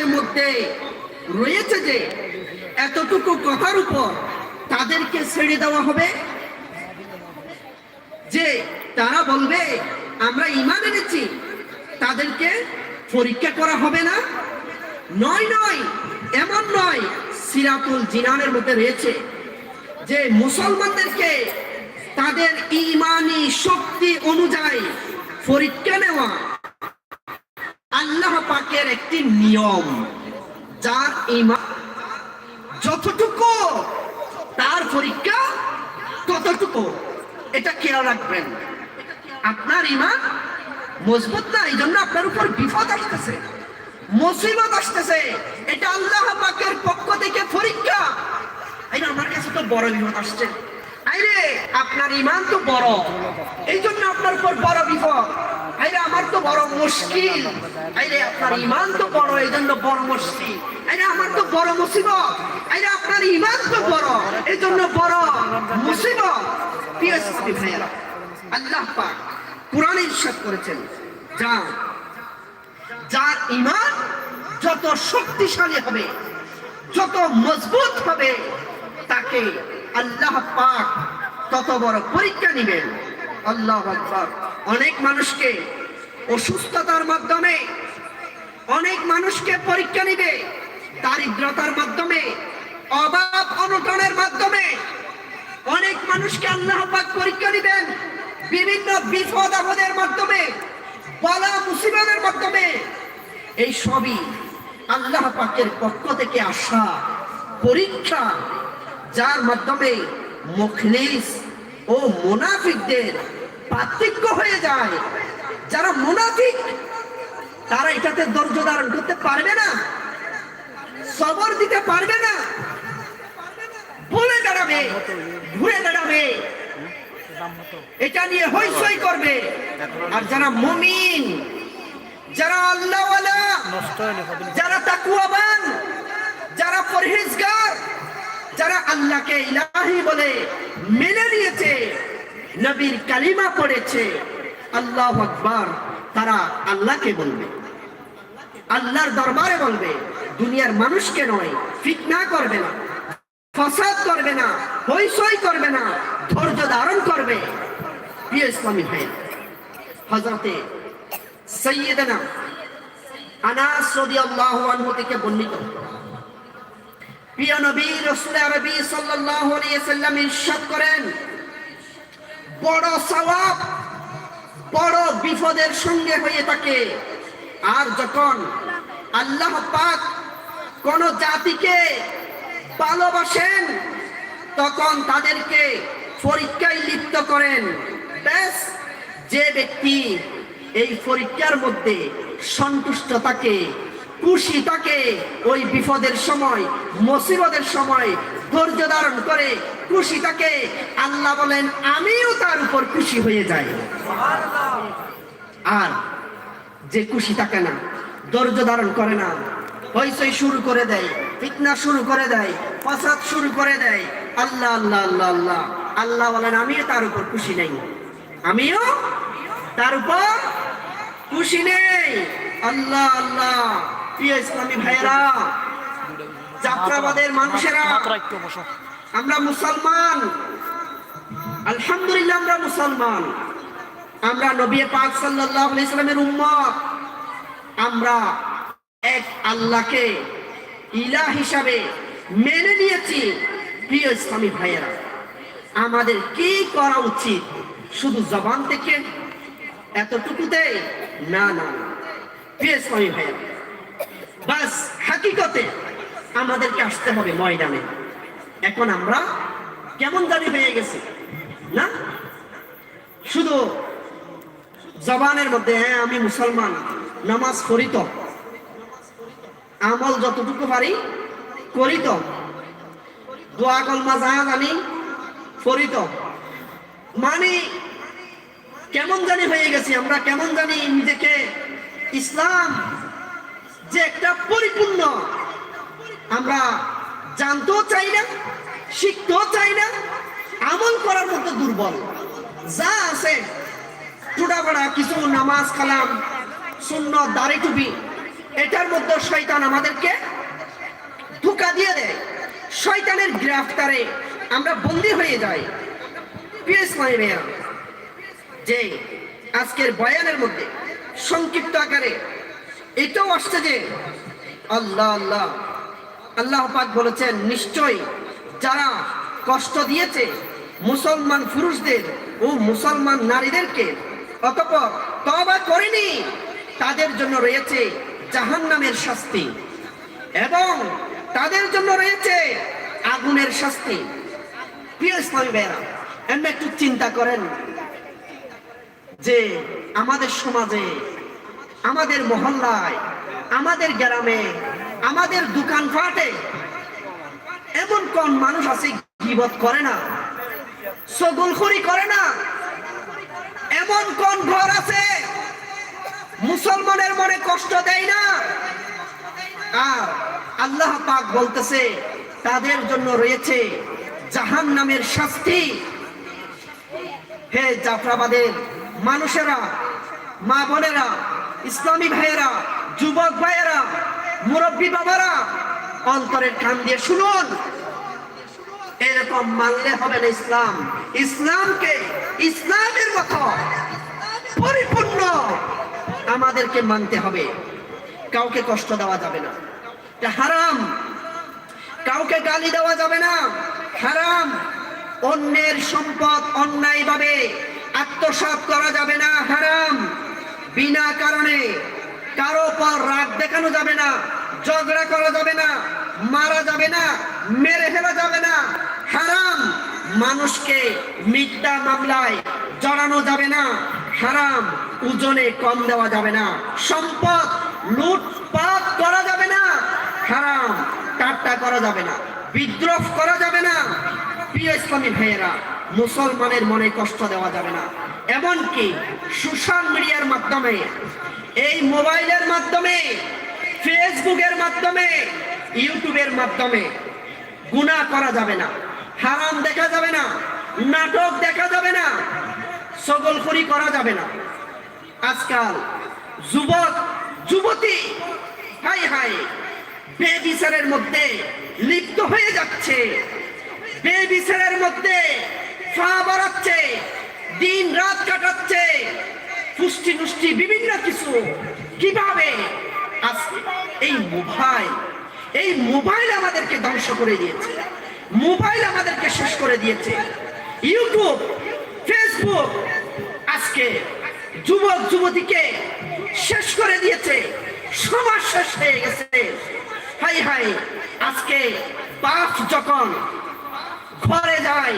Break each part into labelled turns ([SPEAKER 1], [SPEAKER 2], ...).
[SPEAKER 1] তাদের মধ্যে রয়েছে যে এতটুকু কথার উপর তাদেরকে ছেড়ে দেওয়া হবে। যে তারা বলবে, আমরা ইমান এনেছি, তাদেরকে পরীক্ষা করা হবে না। নয় নয়, এমন নয়, সিরাতুল জিনানের মধ্যে রয়েছে যে মুসলমানদেরকে তাদের ইমানি শক্তি অনুযায়ী পরীক্ষা নেওয়া আল্লাহ পাকের একটি নিয়ম, যার ইমান যতটুকু, তার পরীক্ষা ততটুকু। এটা খেয়াল রাখবেন। আপনার ইমান মজবুত না, এই জন্য আপনার উপর বিপদ আসতেছে, মুসিবত আসতেছে। এটা আল্লাহ পাকের পক্ষ থেকে পরীক্ষা। এই আমার কাছে তো বড় বিপদ আসছে। আইরে, আপনার ইমান তো বড়, এই জন্য আপনার উপর বড় বিপদ। বড় মুশকিল। আপনার ইমান তো বড় এই জন্য বড় মুশকিল। আমার তো বড় মুসিবত। আপনার ইমান তো বড় এই জন্য বড় মুসিবত। আল্লাহ পাক কোরআনে ইরশাদ করেছেন। যা যার ইমান যত শক্তিশালী হবে, যত মজবুত হবে, তাকে আল্লাহ পাক তত বড় পরীক্ষা নিবেন। আল্লাহ অনেক মানুষকে অসুস্থতার মাধ্যমে অনেক মানুষকে পরীক্ষা নিবে, দারিদ্রতার মাধ্যমে অভাব অনটনের মাধ্যমে। অনেক মানুষকে আল্লাহ পাক পরীক্ষা দিবেন বিভিন্ন বিপদ আপদের মাধ্যমে, বলা মুসিবতের মাধ্যমে। এই সবই আল্লাহ পাকের পক্ষ থেকে আসা পরীক্ষা, যার মাধ্যমে মুখলিস ও মুনাফিকদের পার্থক্য হয়ে যায়। যারা মুনাফিক, তারা এটাতে ধৈর্য ধারণ করতে পারবে না। সবর দিতে পারবে না। বলে দাঁড়াবে ঘুরে দাঁড়াবে। এটা নিয়ে হইসই করবে। আর যারা মুমিন, যারা আল্লাহ যারা তাকুয়াবান যারা পরহেজগার, যারা আল্লাহকে ইলাহি বলে মেনে নিয়েছে, নবীর কালিমা পড়েছে আল্লাহ আকবার, তারা আল্লাহকে বলবে। আল্লাহর দরবারে বলবে, দুনিয়ার মানুষকে নয়, ফিতনা করবে না, ফসাদ করবে না হইসই করবে না, ধৈর্য ধারণ করবে। প্রিয় ইসলামী ভাই হজরতে সৈয়দনা আনাস রাদিয়াল্লাহু আনহু থেকে বর্ণিত। প্রিয় নবী, রাসূল আরবি সাল্লাল্লাহু আলাইহি সাল্লাম ইরশাদ করেন, বড় সওয়াব বড় বিপদের সঙ্গে হয়ে থাকে। আর যখন আল্লাহ পাক কোন জাতিকে ভালোবাসেন, তখন তাদেরকে পরীক্ষায় লিপ্ত করেন। ব্যাস, যে ব্যক্তি এই পরীক্ষার মধ্যে সন্তুষ্ট থাকে, খুশি থাকে, ওই বিপদের সময়, মুসিবতের সময় ধৈর্য ধারণ করে খুশি থাকে আল্লাহ বলেন, আমিও তার উপর খুশি হয়ে যাই। আর যে খুশি থাকে না, ধৈর্য ধারণ করে না। হইসই শুরু করে দেয়, ফিতনা শুরু করে দেয় ফাসাদ শুরু করে দেয়। আল্লাহ আল্লাহ আল্লাহ আল্লাহ। আল্লাহ বলেন, আমিও তার উপর খুশি নেই। আমিও তার উপর খুশি নেই? আল্লাহ আল্লাহ। প্রিয় ইসলামী ভাইয়েরা, যাত্রাবাদের মানুষেরা আমরা মুসলমান। আলহামদুলিল্লাহ আমরা মুসলমান। আমরা নবী পাক সাল্লাল্লাহু আলাইহি সাল্লামের উম্মত। আমরা এক আল্লাহকে ইলাহ হিসাবে মেনে নিয়েছি। প্রিয় ইসলামী ভাইয়েরা, আমাদের কি করা উচিত? শুধু জবান থেকে? এতটুকুতে? না না না। প্রিয় ইসলামী ভাইয়েরা, বাস, হাকিকতে আমাদেরকে আসতে হবে ময়দানে। এখন আমরা কেমন জানি হয়ে গেছি, না? শুধু জবানের মধ্যে হ্যাঁ আমি মুসলমান, নামাজ করি তো। আমল যতটুকু পারি, করি তো। দোয়া কলমা যা জানি করি তো। মানে কেমন জানি হয়ে গেছি আমরা, কেমন জানি নিজেকে ইসলাম যে একটা পরিপূর্ণ আমরা জানতেও চাই না, শিখতেও চাই না, আমল করার মতো দুর্বল। যা আছে টুটা বড়া, কিছু নামাজ, কালাম শূন্য দাড়ি টুপি, এটার মধ্যে শয়তান আমাদেরকে ধোকা দিয়ে দেয়। শয়তানের গ্রেফতারে আমরা বন্দী হয়ে যাই। পিএস মাই মেয়া যে আজকের বয়ানের মধ্যে সংক্ষিপ্ত আকারে এটাও আসছে যে, আল্লাহ আল্লাহ আল্লাহ পাক বলেছেন, নিশ্চয়ই যারা কষ্ট দিয়েছে মুসলমান পুরুষদের ও মুসলমান নারীদেরকে, অতপর তবা করেনি, তাদের জন্য রয়েছে জাহান্নামের শাস্তি এবং তাদের জন্য রয়েছে আগুনের শাস্তি। একটু চিন্তা করেন যে আমাদের সমাজে, আমাদের মহল্লায়, আমাদের গ্রামে আমাদের দোকানপাটে এমন কোন মানুষ আছে গিবত করে না? সগুলখুরি করে না? এমন কোন ঘর আছে? মুসলমানের মনে কষ্ট দেয় না? আর আল্লাহ পাক বলতেছে, তাদের জন্য রয়েছে জাহান নামের শাস্তি। হে জাফরাবাদের মানুষেরা, মা বোনেরা, ইসলামী ভাইয়েরা, যুবক ভাইয়েরা মুরব্বী বাবারা, অন্তরের কান দিয়ে শুনুন। এরকম মানলে হবে না ইসলাম। ইসলামকে ইসলামের মতো পরিপূর্ণ আমাদেরকে মানতে হবে। কাউকে কষ্ট দেওয়া যাবে না। হারাম। কাউকে গালি দেওয়া যাবে না। হারাম। অন্যের সম্পদ অন্যায়ভাবে আত্মসাৎ করা যাবে না। হারাম। বিনা কারণে কারও পর রাগ দেখানো যাবে না, ঝগড়া করা যাবে না, মারা যাবে না, মেরে ফেলা যাবে না। হারাম মানুষকে মিথ্যা মামলায় জড়ানো যাবে না, হারাম ওজনে কম দেওয়া যাবে না, সম্পদ লুটপাট করা যাবে না, হারাম ঠাট্টা করা যাবে না, বিদ্রোহ করা যাবে না। প্রিয় ইসলামী ভাইয়েরা, মুসলমানের মনে কষ্ট দেওয়া যাবে না। এমনকি সোশ্যাল মিডিয়ার মাধ্যমে এই মোবাইলের মাধ্যমে, ফেসবুকের মাধ্যমে, ইউটিউবের মাধ্যমে গুণা করা যাবে না, হারাম দেখা যাবে না, নাটক দেখা যাবে না সগলখড়ি করা যাবে না। আজকাল যুবক, যুবতী, হাই হাই, বেবিচারের মধ্যে লিপ্ত হয়ে যাচ্ছে, বেবিচারের মধ্যে ফা বাড়াচ্ছে দিন রাত কাটাচ্ছে পুষ্টি নুষ্টি বিভিন্ন কিছু। কীভাবে? আজকে এই মোবাইল এই মোবাইল আমাদেরকে ধ্বংস করে দিয়েছে। মোবাইল আমাদেরকে শেষ করে দিয়েছে। ইউটিউব, ফেসবুক, আজকে যুবক, যুবতীকে শেষ করে দিয়েছে। সমাজ শেষ হয়ে গেছে। হাই হাই, আজকে বাপ যখন ঘরে যায়,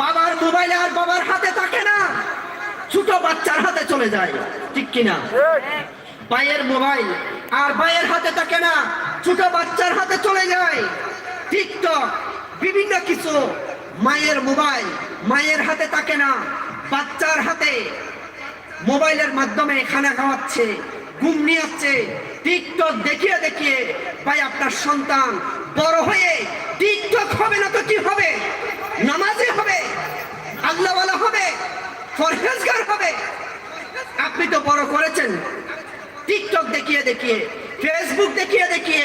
[SPEAKER 1] বাবার মোবাইল আর বাবার হাতে থাকে না। ছোট বাচ্চার হাতে চলে যায়। ঠিক কিনা? ভাইয়ের মোবাইল। আর ভাইয়ের হাতে থাকে না, ছোট বাচ্চার হাতে চলে যায়। টিকটক বিভিন্ন কিছু। মায়ের মোবাইল। মায়ের হাতে থাকে না, বাচ্চার হাতে। মোবাইলের মাধ্যমে খানা খাওয়াচ্ছে, ঘুম নিয়াচ্ছে টিকটক দেখিয়ে দেখিয়ে ভাই আপনার সন্তান বড় হয়ে টিকটক হবে না তো কি হবে? নামাজে হবে, আল্লাহওয়ালা হবে। ফরহেজগার হবে। আপনি তো বড় করেছেন। টিকটক দেখিয়ে দেখিয়ে, ফেসবুক দেখিয়ে দেখিয়ে,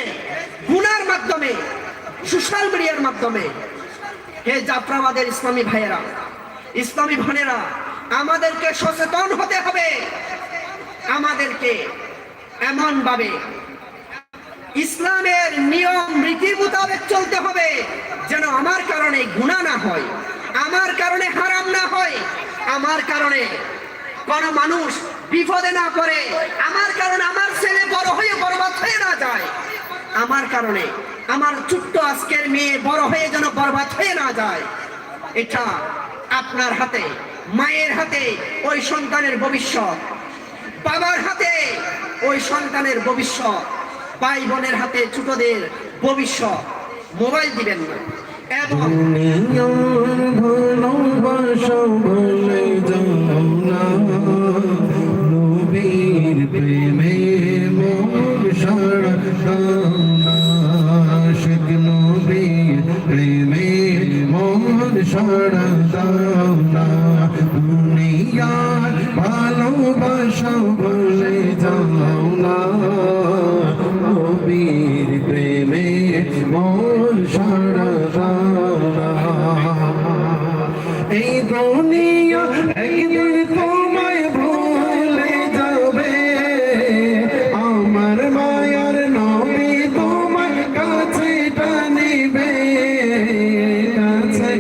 [SPEAKER 1] গুনার মাধ্যমে, সোশ্যাল মিডিয়ার মাধ্যমে। হে জাফরাবাদের ইসলামী ভাইয়েরা, ইসলামী ভানেরা আমাদেরকে সচেতন হতে হবে। আমাদেরকে এমনভাবে ইসলামের নিয়ম রীতির মোতাবেক চলতে হবে যেন আমার কারণে গুণা না হয় আমার কারণে হারাম না হয় আমার কারণে কোন মানুষ বিপদে না পড়ে, আমার কারণে আমার ছেলে বড় হয়ে বরবাদ হয়ে না যায়। আমার কারণে আমার ছোট্ট আজকের মেয়ে বড় হয়ে যেন বরবাদ হয়ে না যায়। এটা আপনার হাতে, মায়ের হাতে, ওই সন্তানের ভবিষ্যৎ। বাবার হাতে, ওই সন্তানের ভবিষ্যৎ। ভাই বোনের হাতে ছোটদের ভবিষ্যৎ। মোবাইল দিবেন না। এবং
[SPEAKER 2] প্রেমে মোর সারা দাও না আশিক নবীর প্রেমে মোর সারা দাও ভালোবাসা